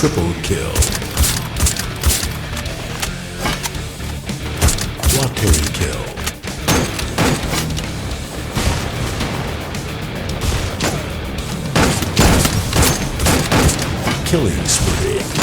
Triple kill. Quadra kill. Killing spree.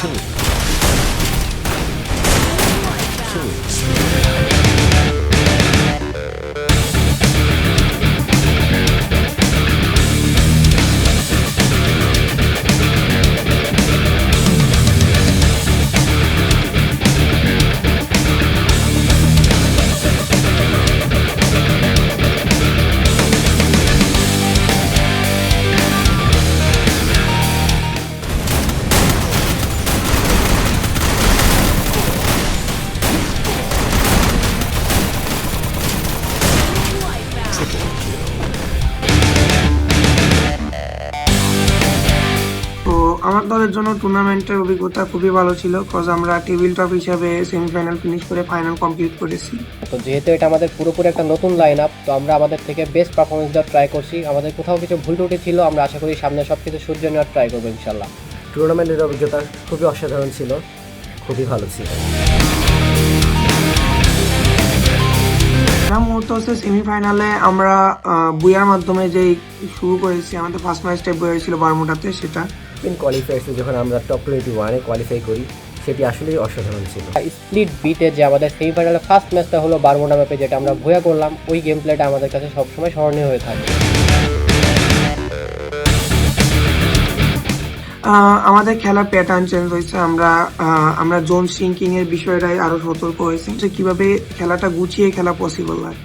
去，去。Triple kill. তো আমার দলের জন্য টুর্নামেন্টের অভিজ্ঞতা খুবই ভালো ছিল কজ আমরা টেবিল টপ হিসাবে সেমিফাইনাল ফিনিশ করে ফাইনাল কমপ্লিট করেছি। তো যেহেতু এটা আমাদের পুরোপুরি একটা নতুন লাইন আপ তো আমরা আমাদের থেকে বেস্ট পারফরমেন্স দেওয়ার ট্রাই করছি। আমাদের কোথাও কিছু ভুল ত্রুটি ছিল আমরা আশা করি সামনে সব কিছু সূর্য নেওয়ার ট্রাই করব ইনশাল্লাহ। টুর্নামেন্টের অভিজ্ঞতা খুবই অসাধারণ ছিল খুবই ভালো ছিল। এরা মুহূর্ত হচ্ছে সেমিফাইনালে আমরা বুয়ার মাধ্যমে যে শুরু করেছি আমাদের ফার্স্ট ম্যাচটা বুয়ার ছিল বারমুটাতে সেটা। ইন কোয়ালিফায়ার্সে যখন আমরা টপ টোয়েন্টি ওয়ানে কোয়ালিফাই করি সেটি আসলেই অসাধারণ ছিল। স্প্লিট বিটে যে আমাদের সেমিফাইনালে ফার্স্ট ম্যাচটা হলো বারমুটা ম্যাপে যেটা আমরা ভুয়া করলাম ওই গেম প্লেটা আমাদের কাছে সবসময় স্মরণীয় হয়ে থাকে। আমাদের খেলার প্যাটার্ন চেঞ্জ হয়েছে। আমরা আমরা জোন সিঙ্কিং এর বিষয়টাই আরও সতর্ক হয়েছি যে কীভাবে খেলাটা গুছিয়ে খেলা পসিবল হয়।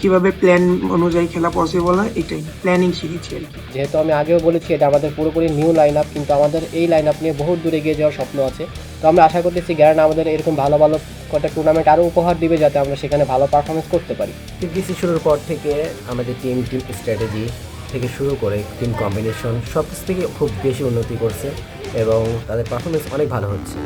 কীভাবে প্ল্যান অনুযায়ী খেলা পসিবল হয় এটাই। প্ল্যানিং শিখেছি আর কি। যেহেতু আমি আগেও বলেছি এটা আমাদের পুরোপুরি নিউ লাইন আপ কিন্তু আমাদের এই লাইন আপ নিয়ে বহুত দূরে গিয়ে যাওয়ার স্বপ্ন আছে। তো আমরা আশা করতেছি গ্যারান আমাদের এরকম ভালো ভালো কটা টুর্নামেন্ট আরও উপহার দিবে যাতে আমরা সেখানে ভালো পারফরমেন্স করতে পারি। টিপিসি শুরুর পর থেকে আমাদের টিম টিম স্ট্র্যাটেজি থেকে শুরু করে টিম কম্বিনেশন সব কিছু থেকে খুব বেশি উন্নতি করছে এবং তাদের পারফরমেন্স অনেক ভালো হচ্ছে।